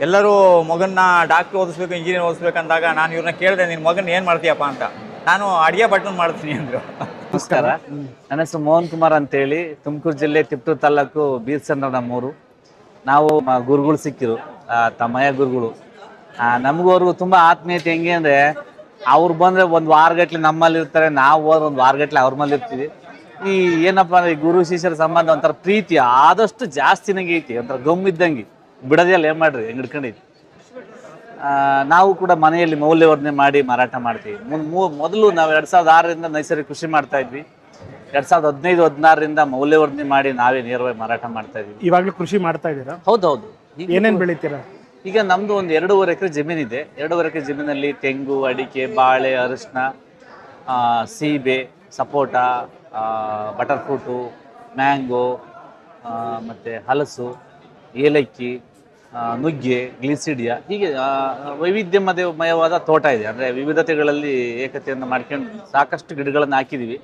ಎಲ್ಲರೂ ಮಗನ್ನ ಡಾಕ್ಟ್ರ್ ಓದಿಸ್ಬೇಕು, ಇಂಜಿನಿಯರ್ ಓದಿಸ್ಬೇಕು ಅಂದಾಗ ನಾನು ಇವ್ರನ್ನ ಕೇಳಿದೆ ನಿನ್ನ ಮಗನ ಏನು ಮಾಡ್ತೀಯಪ್ಪ ಅಂತ. ನಾನು ಅಡುಗೆ ಭಟ್ನ ಮಾಡ್ತೀನಿ ಅಂದರು. ನಮಸ್ಕಾರ. ನನ್ನ ಹೆಸರು ಮೋಹನ್ ಕುಮಾರ್ ಅಂತೇಳಿ. ತುಮಕೂರು ಜಿಲ್ಲೆ ತಿಪ್ಟೂರು ತಾಲೂಕು ಬೀರ್ಸಂದ್ರ ನಮ್ಮೂರು ನಾವು ಗುರುಗಳು ಸಿಕ್ಕಿರು ತಮ್ಮಯ್ಯ ಗುರುಗಳು. ನಮಗೂ ಅವ್ರಿಗೂ ತುಂಬಾ ಆತ್ಮೀಯತೆ ಹೆಂಗೆ ಅಂದ್ರೆ, ಅವ್ರು ಬಂದ್ರೆ ಒಂದು ವಾರಗಟ್ಲೆ ನಮ್ಮಲ್ಲಿ ಇರ್ತಾರೆ, ನಾವು ಹೋದ್ರೆ ಒಂದು ವಾರಗಟ್ಲೆ ಅವ್ರ ಮೇಲೆ ಇರ್ತೀವಿ. ಈ ಏನಪ್ಪಾ ಅಂದ್ರೆ ಗುರು, ಶಿಷ್ಯರ ಸಂಬಂಧ ಒಂಥರ ಪ್ರೀತಿ ಆದಷ್ಟು ಜಾಸ್ತಿ ನಂಗೆ ಐತಿ, ಒಂಥರ ಗಮ್ ಇದ್ದಂಗೆ. ಬಿಡದೇ ಅಲ್ಲ ಏನ್ ಮಾಡ್ರಿ? ಹೆಂಗ್ ಹಿಡ್ಕೊಂಡೈತಿ ನಾವು ಕೂಡ ಮನೆಯಲ್ಲಿ ಮೌಲ್ಯವರ್ಧನೆ ಮಾಡಿ ಮಾರಾಟ ಮಾಡ್ತೀವಿ. ಮೊದಲು ನಾವು ಎರಡು ಸಾವಿರದ ಆರರಿಂದ ನೈಸರ್ಗಿಕ ಕೃಷಿ ಮಾಡ್ತಾ ಇದ್ವಿ. ಎರಡ್ ಸಾವಿರದ ಹದಿನೈದು ಹದಿನಾರರಿಂದ ಮೌಲ್ಯವರ್ಧನೆ ಮಾಡಿ ನಾವೇ ನೇರವಾಗಿ ಮಾರಾಟ ಮಾಡ್ತಾ ಇದೀವಿ ಇವಾಗಲೂ ಕೃಷಿ ಮಾಡ್ತಾ ಇದ್ದೀರಾ? ಹೌದೌದು. ಏನೇನು ಬೆಳಿತೀರಾ? ಈಗ ನಮ್ದು ಒಂದು ಎರಡೂವರೆ ಎಕರೆ ಜಮೀನಿದೆ ಎರಡೂವರೆ ಎಕರೆ ಜಮೀನಲ್ಲಿ ತೆಂಗು ಅಡಿಕೆ ಬಾಳೆ ಅರಿಶಿನ ಸೀಬೆ ಸಪೋಟ ಬಟರ್ ಫ್ರೂಟು ಮ್ಯಾಂಗೋ ಮತ್ತು ಹಲಸು ಏಲಕ್ಕಿ ನುಗ್ಗೆ ಗ್ಲಿಸಿಡಿಯಾ ಹೀಗೆ ವೈವಿಧ್ಯಮಯವಾದ ತೋಟ ಇದೆ. ಅಂದ್ರೆ ವಿವಿಧತೆಗಳಲ್ಲಿ ಏಕತೆಯನ್ನು ಮಾಡ್ಕೊಂಡು ಸಾಕಷ್ಟು ಗಿಡಗಳನ್ನು ಹಾಕಿದೀವಿ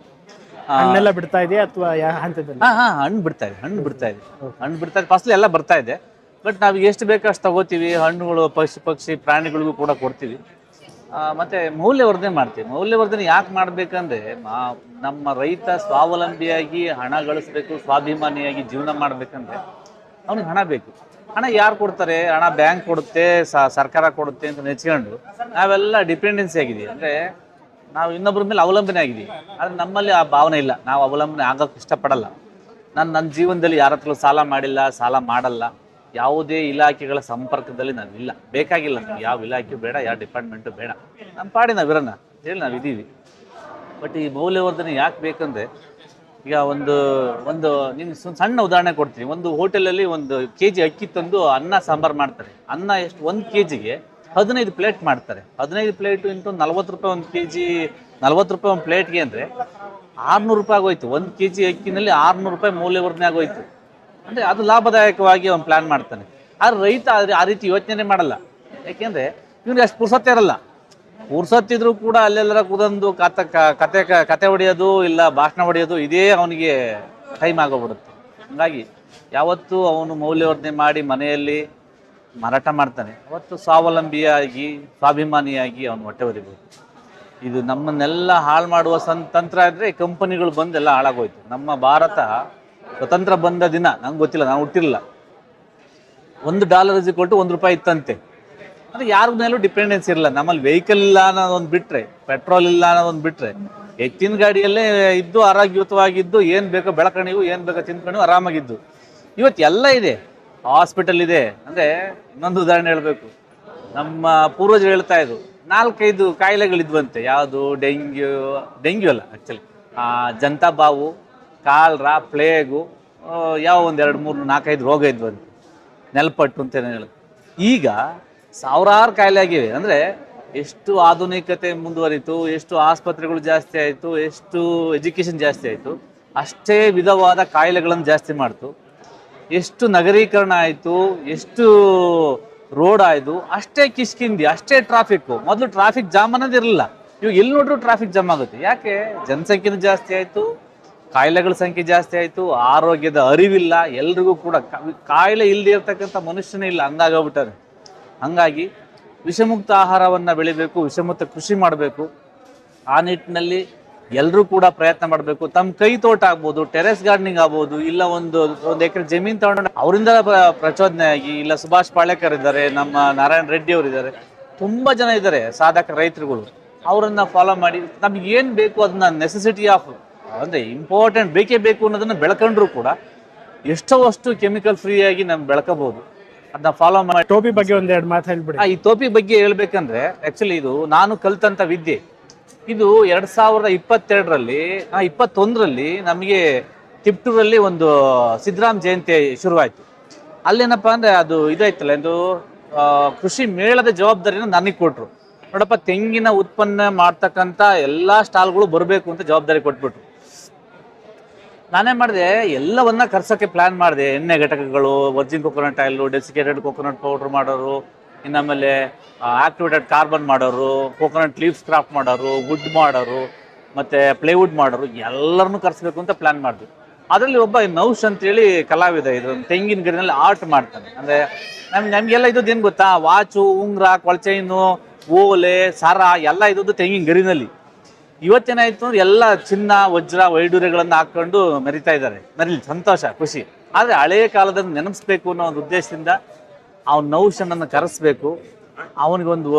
ಹಣ್ಣೆಲ್ಲ ಬಿಡ್ತಾ ಇದೆ ಅಥವಾ ಯಾವ ಹಂತದಲ್ಲಿ? ಹಾಂ ಹಾ ಹಣ್ಣು ಬಿಡ್ತಾ ಇದೆ ಹಣ್ಣು ಬಿಡ್ತಾ ಇದೆ. ಹಣ್ಣು ಬಿಡ್ತಾ ಇದೆ. ಫಸಲು ಎಲ್ಲ ಬರ್ತಾ ಇದೆ. ಬಟ್ ನಾವು ಎಷ್ಟು ಬೇಕೋ ಅಷ್ಟು ತಗೋತೀವಿ. ಹಣ್ಣುಗಳು ಪಶು ಪಕ್ಷಿ ಪ್ರಾಣಿಗಳಿಗೂ ಕೂಡ ಕೊಡ್ತೀವಿ. ಮತ್ತು ಮತ್ತೆ ಮೌಲ್ಯವರ್ಧನೆ ಮಾಡ್ತೀವಿ. ಮೌಲ್ಯವರ್ಧನೆ ಯಾಕೆ ಮಾಡ್ಬೇಕಂದ್ರೆ ಮಾ- ನಮ್ಮ ರೈತ ಸ್ವಾವಲಂಬಿಯಾಗಿ ಹಣ ಗಳಿಸ್ಬೇಕು ಸ್ವಾಭಿಮಾನಿಯಾಗಿ ಜೀವನ ಮಾಡ್ಬೇಕಂದ್ರೆ ಅವ್ನಿಗೆ ಹಣ ಬೇಕು. ಹಣ ಯಾರು ಕೊಡ್ತಾರೆ? ಹಣ ಬ್ಯಾಂಕ್ ಕೊಡುತ್ತೆ ಸರ್ಕಾರ ಕೊಡುತ್ತೆ ಅಂತ ನೆಚ್ಕೊಂಡು ನಾವೆಲ್ಲ ಡಿಪೆಂಡೆನ್ಸಿ ಆಗಿದ್ದೀವಿ. ಅಂದ್ರೆ ನಾವು ಇನ್ನೊಬ್ಬರ ಮೇಲೆ ಅವಲಂಬನೆ ಆಗಿದ್ದೀವಿ. ಆದರೆ ನಮ್ಮಲ್ಲಿ ಆ ಭಾವನೆ ಇಲ್ಲ. ನಾವು ಅವಲಂಬನೆ ಆಗೋಕೆ ಇಷ್ಟಪಡಲ್ಲ. ನಾನು ನನ್ನ ಜೀವನದಲ್ಲಿ ಯಾರ ಹತ್ರ ಸಾಲ ಮಾಡಿಲ್ಲ, ಸಾಲ ಮಾಡಲ್ಲ. ಯಾವುದೇ ಇಲಾಖೆಗಳ ಸಂಪರ್ಕದಲ್ಲಿ ನಾನು ಇಲ್ಲ. ಬೇಕಾಗಿಲ್ಲ ನಮ್ಗೆ. ಯಾವ ಇಲಾಖೆ ಬೇಡ, ಯಾವ ಡಿಪಾರ್ಟ್ಮೆಂಟು ಬೇಡ. ನಮ್ಮ ಪಾಡಿ ನಾವು ಇರೋಣ ಹೇಳಿ ನಾವು ಇದ್ದೀವಿ ಬಟ್ ಈ ಮೌಲ್ಯವರ್ಧನೆ ಯಾಕೆ ಬೇಕಂದ್ರೆ ಈಗ ಒಂದು ಒಂದು ನಿಮ್ಗೆ ಸಣ್ಣ ಉದಾಹರಣೆ ಕೊಡ್ತೀನಿ. ಒಂದು ಹೋಟೆಲಲ್ಲಿ ಒಂದು ಕೆ ಜಿ ಅಕ್ಕಿ ತಂದು ಅನ್ನ ಸಾಂಬಾರು ಮಾಡ್ತಾರೆ. ಅನ್ನ ಎಷ್ಟು, ಒಂದು ಕೆ ಜಿಗೆ ಹದಿನೈದು ಪ್ಲೇಟ್ ಮಾಡ್ತಾರೆ. ಹದಿನೈದು ಪ್ಲೇಟು ಇಂಟು ನಲ್ವತ್ತು ರೂಪಾಯಿ ಒಂದು ಕೆ ಜಿ ನಲ್ವತ್ತು ರೂಪಾಯಿ ಒಂದು ಪ್ಲೇಟ್ಗೆ ಅಂದರೆ ಆರುನೂರು ರೂಪಾಯಿ ಆಗೋಯ್ತು. ಒಂದು ಕೆ ಜಿ ಅಕ್ಕಿನಲ್ಲಿ ಆರುನೂರು ರೂಪಾಯಿ ಮೌಲ್ಯವರ್ಧನೆ ಆಗೋಯ್ತು. ಅಂದರೆ ಅದು ಲಾಭದಾಯಕವಾಗಿ ಅವ್ನು ಪ್ಲಾನ್ ಮಾಡ್ತಾನೆ. ಆದ್ರೆ ರೈತ ಆ ರೀತಿ ಯೋಚನೆ ಮಾಡಲ್ಲ. ಯಾಕೆಂದ್ರೆ ಇವ್ರಿಗೆ ಅಷ್ಟು ಪುರ್ಸತ್ತೆ ಇರಲ್ಲ. ಪುರ್ಸತ್ತಿದ್ರು ಕೂಡ ಅಲ್ಲೆಲ್ಲರ ಕುದಂದು ಕತೆ ಕತೆ ಕತೆ ಹೊಡೆಯೋದು ಇಲ್ಲ ಭಾಷಣ ಹೊಡೆಯೋದು ಇದೇ ಅವನಿಗೆ ಟೈಮ್ ಆಗೋಗ್ಬಿಡುತ್ತೆ. ಹಂಗಾಗಿ ಯಾವತ್ತೂ ಅವನು ಮೌಲ್ಯವರ್ಧನೆ ಮಾಡಿ ಮನೆಯಲ್ಲಿ ಮಾರಾಟ ಮಾಡ್ತಾನೆ. ಅವತ್ತು ಸ್ವಾವಲಂಬಿಯಾಗಿ, ಸ್ವಾಭಿಮಾನಿಯಾಗಿ ಅವನು ಹೊಟ್ಟೆ ಹೊರಿಬೋದು. ಇದು ನಮ್ಮನ್ನೆಲ್ಲ ಹಾಳು ಮಾಡುವ ಸಂ ತಂತ್ರ ಇದ್ರೆ ಕಂಪನಿಗಳು ಬಂದೆಲ್ಲ ಹಾಳಾಗೋಯ್ತು. ನಮ್ಮ ಭಾರತ ಸ್ವತಂತ್ರ ಬಂದ ದಿನ. ನಂಗೆ ಗೊತ್ತಿಲ್ಲ, ನಾನು ಹುಟ್ಟಿರಲಿಲ್ಲ. ಒಂದು ಡಾಲರ್ ಇಸ್ ಕೊಟ್ಟು ಒಂದು ರೂಪಾಯಿ ಇತ್ತಂತೆ. ಅಂದ್ರೆ ಯಾರ ಮೇಲೂ ಡಿಪೆಂಡೆನ್ಸ್ ಇರಲ್ಲ. ನಮ್ಮಲ್ಲಿ ವೆಹಿಕಲ್ ಇಲ್ಲ ಅನ್ನೋದೊಂದು ಬಿಟ್ರೆ ಪೆಟ್ರೋಲ್ ಇಲ್ಲ ಅನ್ನೋದೊಂದು ಬಿಟ್ರೆ ಎತ್ತಿನ ಗಾಡಿಯಲ್ಲೇ ಇದ್ದು ಆರೋಗ್ಯಯುತವಾಗಿದ್ದು ಏನು ಬೇಕೋ ಬೆಳಕಣಿವು ಏನು ಬೇಕೋ ತಿನ್ಕೊಂಡು ಆರಾಮಾಗಿದ್ದು. ಇವತ್ತು ಎಲ್ಲ ಇದೆ. ಹಾಸ್ಪಿಟಲ್ ಇದೆ. ಅಂದ್ರೆ ಇನ್ನೊಂದು ಉದಾಹರಣೆ ಹೇಳಬೇಕು. ನಮ್ಮ ಪೂರ್ವಜರು ಹೇಳ್ತಾ ಇದ್ರು, ನಾಲ್ಕೈದು ಕಾಯಿಲೆಗಳಿದ್ವಂತೆ. ಯಾವುದು? ಡೆಂಗ್ಯೂ ಡೆಂಗ್ಯೂ ಅಲ್ಲ ಆ್ಯಕ್ಚುಲಿ ಜಂತಾ ಬಾವು, ಕಾಲ್ರ ಪ್ಲೇಗು ಯಾವ ಒಂದು ಎರಡು ಮೂರು ನಾಲ್ಕೈದು ರೋಗ ಇದ್ವಂತೆ. ನೆಲಪಟ್ಟು ಅಂತ ಹೇಳೋದು ಈಗ ಸಾವಿರಾರು ಕಾಯಿಲೆ ಆಗಿವೆ ಅಂದ್ರೆ ಎಷ್ಟು ಆಧುನಿಕತೆ ಮುಂದುವರಿತು, ಎಷ್ಟು ಆಸ್ಪತ್ರೆಗಳು ಜಾಸ್ತಿ ಆಯಿತು, ಎಷ್ಟು ಎಜುಕೇಶನ್ ಜಾಸ್ತಿ ಆಯಿತು, ಅಷ್ಟೇ ವಿಧವಾದ ಕಾಯಿಲೆಗಳನ್ನು ಜಾಸ್ತಿ ಮಾಡ್ತು. ಎಷ್ಟು ನಗರೀಕರಣ ಆಯಿತು, ಎಷ್ಟು ರೋಡ್ ಆಯಿತು ಅಷ್ಟೇ ಕಿಷ್ಕಿಂದಿ ಅಷ್ಟೇ ಟ್ರಾಫಿಕ್ ಮೊದಲು ಟ್ರಾಫಿಕ್ ಜಾಮ್ ಅನ್ನೋದು ಇರಲಿಲ್ಲ. ಇವಾಗ ಎಲ್ಲಿ ನೋಡ್ರು ಟ್ರಾಫಿಕ್ ಜಾಮ್ ಆಗುತ್ತೆ. ಯಾಕೆ? ಜನಸಂಖ್ಯೆನೂ ಜಾಸ್ತಿ ಆಯಿತು, ಕಾಯಿಲೆಗಳ ಸಂಖ್ಯೆ ಜಾಸ್ತಿ ಆಯಿತು, ಆರೋಗ್ಯದ ಅರಿವಿಲ್ಲ, ಎಲ್ರಿಗೂ ಕೂಡ. ಕಾಯಿಲೆ ಇಲ್ಲದೆ ಇರ್ತಕ್ಕಂಥ ಮನುಷ್ಯನೇ ಇಲ್ಲ ಹಂಗಾಗೋಗ್ಬಿಟ್ಟಾರೆ ಹಂಗಾಗಿ ವಿಷಮುಕ್ತ ಆಹಾರವನ್ನು ಬೆಳಿಬೇಕು, ವಿಷಮುಕ್ತ ಕೃಷಿ ಮಾಡಬೇಕು. ಆ ನಿಟ್ಟಿನಲ್ಲಿ ಎಲ್ಲರೂ ಕೂಡ ಪ್ರಯತ್ನ ಮಾಡಬೇಕು. ತಮ್ಮ ಕೈ ತೋಟ ಆಗ್ಬೋದು, ಟೆರೆಸ್ ಗಾರ್ಡನಿಂಗ್ ಆಗ್ಬೋದು, ಇಲ್ಲ ಒಂದು ಒಂದು ಎಕರೆ ಜಮೀನು ತಗೊಂಡು ಅವರಿಂದ ಪ್ರಚೋದನೆ ಆಗಿ ಇಲ್ಲ ಸುಭಾಷ್ ಪಾಳೇಕರ್ ಇದ್ದಾರೆ, ನಮ್ಮ ನಾರಾಯಣ ರೆಡ್ಡಿ ಅವರು ಇದ್ದಾರೆ. ತುಂಬಾ ಜನ ಇದ್ದಾರೆ ಸಾಧಕ ರೈತರುಗಳು. ಅವರನ್ನು ಫಾಲೋ ಮಾಡಿ, ನಮ್ಗೆ ಏನು ಬೇಕು ಅದನ್ನ ನೆಸೆಸಿಟಿ ಆಫ್ ಅಂದ್ರೆ ಇಂಪಾರ್ಟೆಂಟ್ ಬೇಕೇ ಬೇಕು ಅನ್ನೋದನ್ನ ಬೆಳ್ಕೊಂಡ್ರು ಕೂಡ ಎಷ್ಟೋ ಅಷ್ಟು ಕೆಮಿಕಲ್ ಫ್ರೀ ಆಗಿ ನಮ್ಗೆ ಬೆಳ್ಕೋಬಹುದು ಅದನ್ನ ಫಾಲೋ ಮಾಡಿ. ಟೋಪಿ ಬಗ್ಗೆ ಒಂದೆರಡು ಮಾತು ಹೇಳ್ಬಿಡಿ. ಆ, ಈ ಟೋಪಿ ಬಗ್ಗೆ ಹೇಳ್ಬೇಕಂದ್ರೆ ಆಕ್ಚುಲಿ ಇದು ನಾನು ಕಲ್ತಂತ ವಿದ್ಯೆ. ಇದು ಎರಡ್ ಸಾವಿರದ ಇಪ್ಪತ್ತೆರಡರಲ್ಲಿ ಇಪ್ಪತ್ತೊಂದರಲ್ಲಿ ನಮಗೆ ತಿಪ್ಟೂರಲ್ಲಿ ಒಂದು ಸಿದ್ದರಾಮ್ ಜಯಂತಿ ಶುರುವಾಯಿತು. ಅಲ್ಲೇನಪ್ಪ ಅಂದ್ರೆ ಅದು ಇದಾಯ್ತಲ್ಲ ಇದು ಆ, ಕೃಷಿ ಮೇಳದ ಜವಾಬ್ದಾರಿನ ನನಗೆ ಕೊಟ್ಟರು ನೋಡಪ್ಪ ತೆಂಗಿನ ಉತ್ಪನ್ನ ಮಾಡ್ತಕ್ಕಂಥ ಎಲ್ಲಾ ಸ್ಟಾಲ್ಗಳು ಬರಬೇಕು ಅಂತ ಜವಾಬ್ದಾರಿ ಕೊಟ್ಬಿಟ್ರು. ನಾನೇ ಮಾಡಿದೆ, ಎಲ್ಲವನ್ನ ಕರ್ಸೋಕ್ಕೆ ಪ್ಲಾನ್ ಮಾಡಿದೆ. ಎಣ್ಣೆ ಘಟಕಗಳು virgin coconut oil desiccated coconut powder ಮಾಡೋರು, ಇನ್ನಾಮೇಲೆ ಆಕ್ಟಿವೇಟೆಡ್ ಕಾರ್ಬನ್ ಮಾಡೋರು ಕೊಕೊನಟ್ ಲೀವ್ಸ್ ಕ್ರಾಫ್ಟ್ ಮಾಡೋರು ವುಡ್ ಮಾಡೋರು, ಮತ್ತೆ ಪ್ಲೇವುಡ್ ಮಾಡೋರು, ಎಲ್ಲರನ್ನೂ ಕರೆಸ್ಬೇಕು ಅಂತ ಪ್ಲಾನ್ ಮಾಡಿದ್ವಿ ಅದರಲ್ಲಿ ಒಬ್ಬ ನೌಶ್ ಅಂತೇಳಿ ಕಲಾವಿದ ಇದು ತೆಂಗಿನ ಗಿಡದಲ್ಲಿ ಆರ್ಟ್ ಮಾಡ್ತಾನೆ. ಅಂದ್ರೆ ನಮ್ಗೆ ನಮಗೆಲ್ಲ ಇದ್ದದ್ದು ಏನ್ ಗೊತ್ತಾ? ವಾಚು, ಉಂಗ್ರ ಕೊಳಚೈನು ಓಲೆ, ಸರ, ಎಲ್ಲ ಇದ್ದದ್ದು ತೆಂಗಿನ ಗರಿನಲ್ಲಿ. ಇವತ್ತೇನಾಯ್ತು ಅಂದ್ರೆ ಎಲ್ಲ ಚಿನ್ನ, ವಜ್ರ ವೈಡೂರ್ಯಗಳನ್ನು ಹಾಕೊಂಡು ಮೆರಿತಾ ಇದ್ದಾರೆ. ಮೆರಿಲಿ, ಸಂತೋಷ, ಖುಷಿ. ಆದರೆ ಹಳೆಯ ಕಾಲದಲ್ಲಿ ನೆನಪಿಸ್ಬೇಕು ಅನ್ನೋ ಒಂದು ಉದ್ದೇಶದಿಂದ ಅವ್ನ ನೌಶನನ್ನು ಕರೆಸ್ಬೇಕು. ಅವನಿಗೊಂದು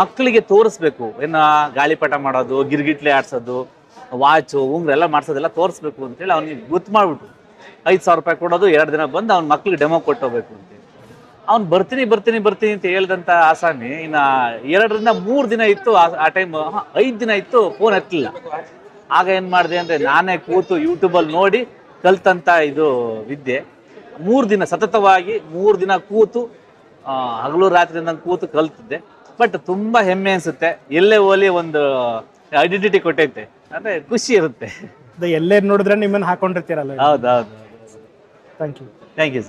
ಮಕ್ಕಳಿಗೆ ತೋರಿಸ್ಬೇಕು. ಏನು ಗಾಳಿಪಟ ಮಾಡೋದು, ಗಿರ್ಗಿಟ್ಲೆ ಆಡ್ಸೋದು, ವಾಚು, ಉಂಗ್ರ ಎಲ್ಲ ಮಾಡ್ಸೋದೆಲ್ಲ ತೋರಿಸ್ಬೇಕು ಅಂತೇಳಿ ಅವ್ನಿಗೆ ಗೊತ್ತು ಮಾಡಿಬಿಟ್ಟು ಐದು ಸಾವಿರ ರೂಪಾಯಿ ಕೊಡೋದು, ಎರಡು ದಿನ ಬಂದು ಅವ್ನ ಮಕ್ಳಿಗೆ ಡೆಮೋ ಕೊಟ್ಟೋಗ್ಬೇಕು ಅಂತೇಳಿ ಅವ್ನು ಬರ್ತೀನಿ ಬರ್ತೀನಿ ಬರ್ತೀನಿ ಅಂತ ಹೇಳ್ದಂತ ಆಸಾಮಿ ಇನ್ನ ಎರಡರಿಂದ ಮೂರು ದಿನ ಇತ್ತು ಆ- ಟೈಮ್ ಐದು ದಿನ ಇತ್ತು ಫೋನ್ ಹತ್ತಲಿಲ್ಲ ಆಗ ಏನು ಮಾಡಿದೆ ಅಂದ್ರೆ ನಾನೇ ಕೂತು ಯೂಟ್ಯೂಬಲ್ಲಿ ನೋಡಿ ಕಲ್ತಂತ ಇದು ವಿದ್ಯೆ. ಮೂರು ದಿನ ಸತತವಾಗಿ ಮೂರು ದಿನ ಕೂತು ಹಗಲು ರಾತ್ರಿ ನಂಗೆ ಕೂತು ಕಲ್ತಿದ್ದೆ. ಬಟ್ ತುಂಬಾ ಹೆಮ್ಮೆ ಅನ್ಸುತ್ತೆ. ಎಲ್ಲೇ ಹೋಲಿ ಒಂದು ಐಡೆಂಟಿಟಿ ಕೊಟ್ಟೈತೆ. ಅಂದ್ರೆ ಖುಷಿ ಇರುತ್ತೆ. ಎಲ್ಲೇ ನೋಡಿದ್ರೆ ನಿಮ್ಮನ್ನು ಹಾಕೊಂಡಿರ್ತೀರಲ್ಲ ಹೌದೌದು. Thank you thank you